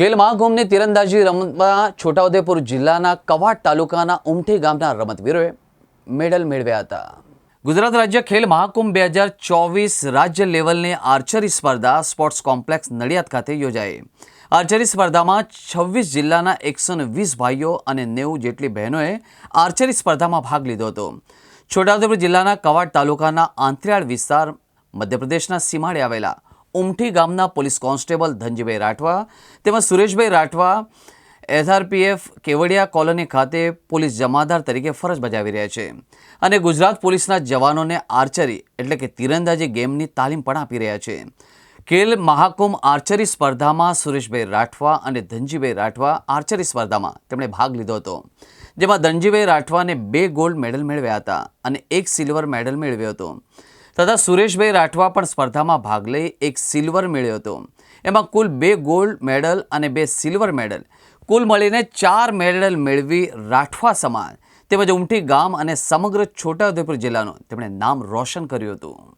ખેલ મહાકુંભની તીરંદાજી રમતમાં છોટાઉદેપુર જિલ્લાના કવાટ તાલુકાના ઉમઠી ગામના રમતવીરોએ મેડલ મેળવ્યા હતા. ગુજરાત રાજ્ય ખેલ મહાકુંભ બે હજાર ચોવીસ રાજ્ય લેવલની આર્ચરી સ્પર્ધા સ્પોર્ટ્સ કોમ્પ્લેક્સ નડિયાદ ખાતે યોજાઈ. આર્ચરી સ્પર્ધામાં છવ્વીસ જિલ્લાના એકસો વીસ ભાઈઓ અને નેવું જેટલી બહેનોએ આર્ચરી સ્પર્ધામાં ભાગ લીધો હતો. છોટાઉદેપુર જિલ્લાના કવાટ તાલુકાના આંતરિયાળ વિસ્તાર મધ્યપ્રદેશના સીમાડે આવેલા ઉમઠી ગામના પોલીસ કોન્સ્ટેબલ ધનજીભાઈ રાઠવા તેમજ સુરેશભાઈ રાઠવા એસઆરપીએફ કેવડિયા કોલોની ખાતે પોલીસ જમાદાર તરીકે ફરજ બજાવી રહ્યા છે. અને ગુજરાત પોલીસના જવાનોને આર્ચરી એટલે કે તીરંદાજી ગેમની તાલીમ પણ આપી રહ્યા છે. ખેલ મહાકુંભ આર્ચરી સ્પર્ધામાં સુરેશભાઈ રાઠવા અને ધનજીભાઈ રાઠવા આર્ચરી સ્પર્ધામાં તેમણે ભાગ લીધો હતો. જેમાં ધનજીભાઈ રાઠવાને બે ગોલ્ડ મેડલ મેળવ્યા હતા અને એક સિલ્વર મેડલ મેળવ્યો હતો. તથા સુરેશભાઈ રાઠવા પણ સ્પર્ધામાં ભાગ લઈ એક સિલ્વર મેળવ્યો હતો. એમાં કુલ બે ગોલ્ડ મેડલ અને બે સિલ્વર મેડલ. કુલ મળીને ચાર મેડલ મેળવી રાઠવા સમાજ તેમજ ઉમટી ગામ અને સમગ્ર છોટાઉદેપુર જિલ્લાનું તેમણે નામ રોશન કર્યું હતું.